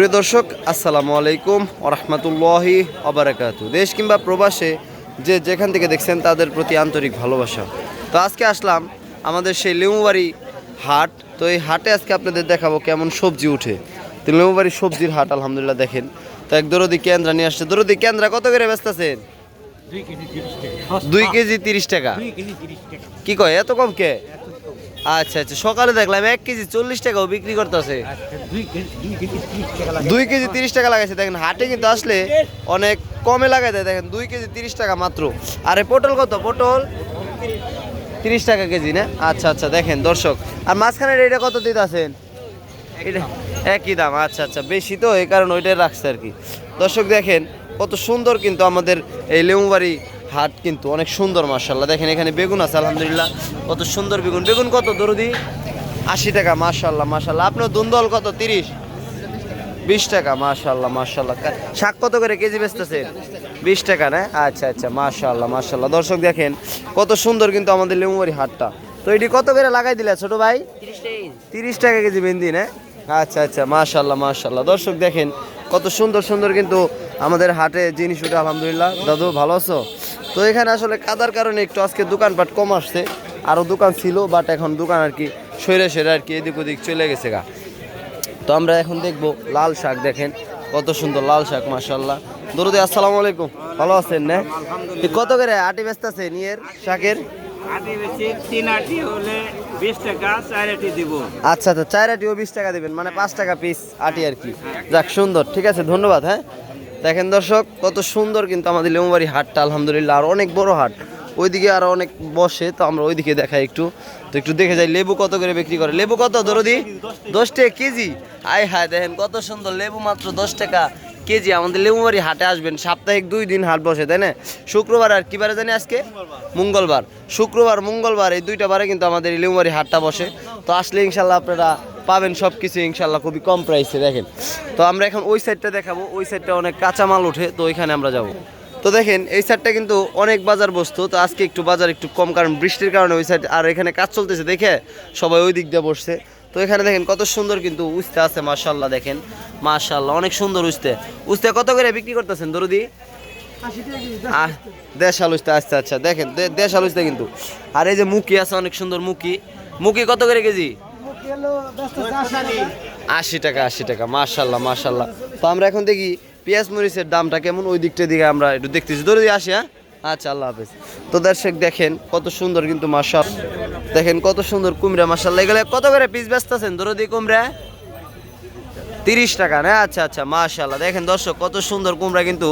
প্রিয় দর্শক আসসালামু আলাইকুম ওরহমতুল্লাহি অবরাকাতু দেশ কিংবা প্রবাসে যে যেখান থেকে দেখছেন তাদের প্রতি আন্তরিক ভালোবাসা। তো আজকে আসলাম আমাদের সেই লেমুবাড়ি হাট। তো এই হাটে আজকে আপনাদের দেখাবো কেমন সবজি উঠে। তো লেমুবাড়ি সবজির হাট আলহামদুলিল্লাহ দেখেন। তো এক দরদি কেন্দ্রা নিয়ে আসছে। দরদি কেন্দ্রা কত করে ব্যস্ত আছেন দুই কেজি তিরিশ টাকা। কি কয়? এত কম কে? আচ্ছা আচ্ছা সকালে দেখলাম এক কেজি চল্লিশ টাকাও বিক্রি করতেছে। দুই কেজি তিরিশ টাকা লাগাইছে। দেখেন, হাটে কিন্তু আসলে অনেক কমে লাগাই দেয়। দেখেন, দুই কেজি তিরিশ টাকা মাত্র। আরে, পটল কত? পটল তিরিশ টাকা কেজি, না? আচ্ছা আচ্ছা দেখেন, দর্শক, আর মাঝখানের এটা কত দিতে আছেন এটা একই দাম আচ্ছা আচ্ছা বেশি তো, এই কারণে ওইটাই রাখছে আর কি। দর্শক, দেখেন, কত সুন্দর কিন্তু আমাদের এই লেমুবাড়ি হাট কিন্তু অনেক সুন্দর মার্শাল্লাহ দেখেন এখানে বেগুন আছে, আলহামদুলিল্লাহ। কত সুন্দর বেগুন। বেগুন কত, দরদি? আশি টাকা মার্শাল্লাহ মার্শাল্লাহ আপনার দুন্দল কত? তিরিশ? বিশ টাকা মাশাল্লাহ মাশাল্লাহ শাক কত করে কেজি বেচতেছেন বিশ টাকা, না? আচ্ছা আচ্ছা মাশাল্লাহ মাশাল্লাহ দর্শক দেখেন, কত সুন্দর কিন্তু আমাদের লেমুবাড়ি হাটটা। তো এটি কত করে লাগাই দিলে ছোট ভাই? তিরিশ টাকা কেজি বেন্দি না? আচ্ছা আচ্ছা মাশাল্লাহ মাশাল্লাহ দর্শক দেখেন, কত সুন্দর সুন্দর কিন্তু আমাদের হাটে জিনিস উঠে আলহামদুলিল্লাহ। দাদু, ভালো আছো? তো এখানে আসলে কাদার কারণে একটু আজকে দোকানপাট কম আসছে। আরও দোকান ছিল বাট এখন দোকান আর কি সরে সরে আর কি এদিক ওদিক চলে গেছে গা। তো আমরা এখন দেখব লাল শাক দেখেন কত সুন্দর লাল শাক মাশাল্লাহ দরুদি আসসালামু আলাইকুম। ভালো আছেন না? কত করে আটি ব্যস্ত আছে নিয়ের শাকের? আচ্ছা আচ্ছা চার আটিও বিশ টাকা দিবেন মানে পাঁচ টাকা পিস আটি আর কি। যাক সুন্দর ঠিক আছে ধন্যবাদ হ্যাঁ? দেখেন দর্শক, কত সুন্দর কিন্তু আমাদের লেমুবাড়ি হাটটা, আলহামদুলিল্লাহ, আর অনেক বড় হাট। ওইদিকে আরও অনেক বসে, তো আমরা ওইদিকে দেখাই একটু। তো একটু দেখে যাই, লেবু কত করে বিক্রি করে? লেবু কত, দরদি? দশ টাকা কেজি। আয় হায়, দেখেন কত সুন্দর, লেবু মাত্র দশ টাকা কেজি। আমাদের লেবুবাড়ি হাটে আসবেন, সাপ্তাহিক দুই দিন হাট বসে, তাই না? শুক্রবার আর কি বারে জানি আজকে? মঙ্গলবার। শুক্রবার, মঙ্গলবার, এই দুইটা বারে কিন্তু আমাদের লেবুবাড়ি হাটটা বসে। তো আসলে ইনশাল্লাহ আপনারা পাবেন সব কিছু ইনশাল্লাহ খুবই কম প্রাইসে দেখেন। তো আমরা এখন ওই সাইডটা দেখাবো ওই সাইডটা অনেক কাঁচামাল ওঠে তো ওইখানে আমরা যাব। তো দেখেন এই সাইডটা কিন্তু অনেক বাজার বস্তু তো আজকে একটু বাজার একটু কম কারণ বৃষ্টির কারণে ওই সাইড আর এখানে কাজ চলতেছে দেখে সবাই ওই দিক দিয়ে বসছে। তো এখানে দেখেন কত সুন্দর কিন্তু উস্তে আছে মাশাল্লাহ দেখেন মাশাল্লাহ অনেক সুন্দর উস্তে। উস্তে কত করে বিক্রি করতেছেন দরুদি? আহ, দেশাল উস্তে আচ্ছা আচ্ছা দেখেন দে- দেশাল উস্তে কিন্তু। আর এই যে মুখি আছে অনেক সুন্দর মুখি। মুখি কত করে কেজি? আশি টাকা আশি টাকা, মাশাল্লাহ মাশাল্লাহ। তো আমরা এখন দেখি পেঁয়াজ মরিচের দামটা কেমন, ওই দিকটা দিকে আমরা একটু দেখতেছি। ধরে দিয়ে আসি হ্যাঁ? আচ্ছা আল্লাহ হাফেজ। তো দর্শক, দেখেন কত সুন্দর কিন্তু মাশাল দেখেন কত সুন্দর কুমড়া, মাশাল্লাহ। এগুলো কত করে পিস ব্যস্ত আছেন ধরে দিয়ে কুমড়া। তিরিশ টাকা, না? আচ্ছা আচ্ছা মাশাল্লাহ। দেখেন দর্শক, কত সুন্দর কুমড়া কিন্তু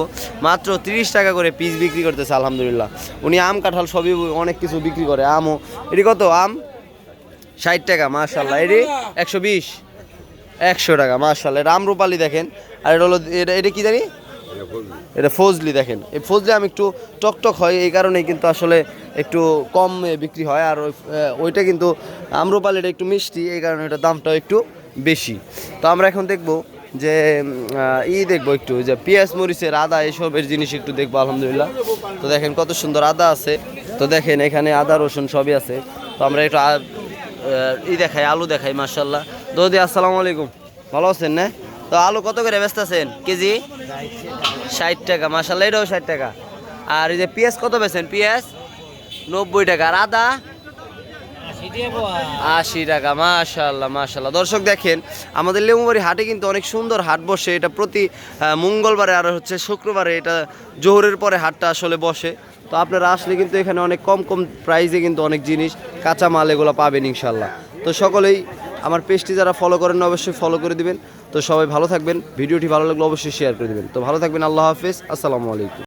মাত্র তিরিশ টাকা করে পিস বিক্রি করতেছে, আলহামদুলিল্লাহ। উনি আম, কাঁঠাল সবই অনেক কিছু বিক্রি করে। আমও এটি কত? আম? ষাট টাকা মাশাল্লাহ এটি একশো বিশ একশো টাকা মাশাল্লাহ এটা আমরুপালি দেখেন। আর এটা হলো এটা এটা কি জানি? এটা ফজলি দেখেন। এই ফজলি আমি একটু টকটক হয় এই কারণেই কিন্তু আসলে একটু কম বিক্রি হয়। আর ওই, ওইটা কিন্তু আম্রপালিটা একটু মিষ্টি এই কারণে এটার দামটাও একটু বেশি। তো আমরা এখন দেখব যে ই দেখব একটু যে পেঁয়াজ মরিচের আদা এসবের জিনিস একটু দেখব আলহামদুলিল্লাহ। তো দেখেন কত সুন্দর আদা আছে। তো দেখেন এখানে আদা রসুন সবই আছে। তো আমরা একটু ই দেখাই, আলু দেখাই মার্শাল্লাহ দৌদি, আসসালামু আলাইকুম। ভালো আছেন, না? তো আলু কত করে ব্যস্ত আছেন কেজি? ষাট টাকা মার্শাল্লাহ এটাও ষাট টাকা। আর এই যে পেঁয়াজ কত বেছেন পেঁয়াজ নব্বই টাকা। আর আদা? আশি টাকা মাশাল্লাহ মাশাল্লাহ দর্শক দেখেন, আমাদের লেমুবাড়ি হাটে কিন্তু অনেক সুন্দর হাট বসে। এটা প্রতি মঙ্গলবারে আর হচ্ছে শুক্রবারে এটা জোহরের পরে হাটটা আসলে বসে। তো আপনারা আসলে কিন্তু এখানে অনেক কম কম প্রাইসে কিন্তু অনেক জিনিস কাঁচা মাল এগুলো পাবেন ইনশাল্লাহ তো সকলেই আমার পেজটি যারা ফলো করেন অবশ্যই ফলো করে দিবেন। তো সবাই ভালো থাকবেন। ভিডিওটি ভালো লাগলে অবশ্যই শেয়ার করে দিবেন। তো ভালো থাকবেন, আল্লাহ হাফিজ। আসসালামু আলাইকুম।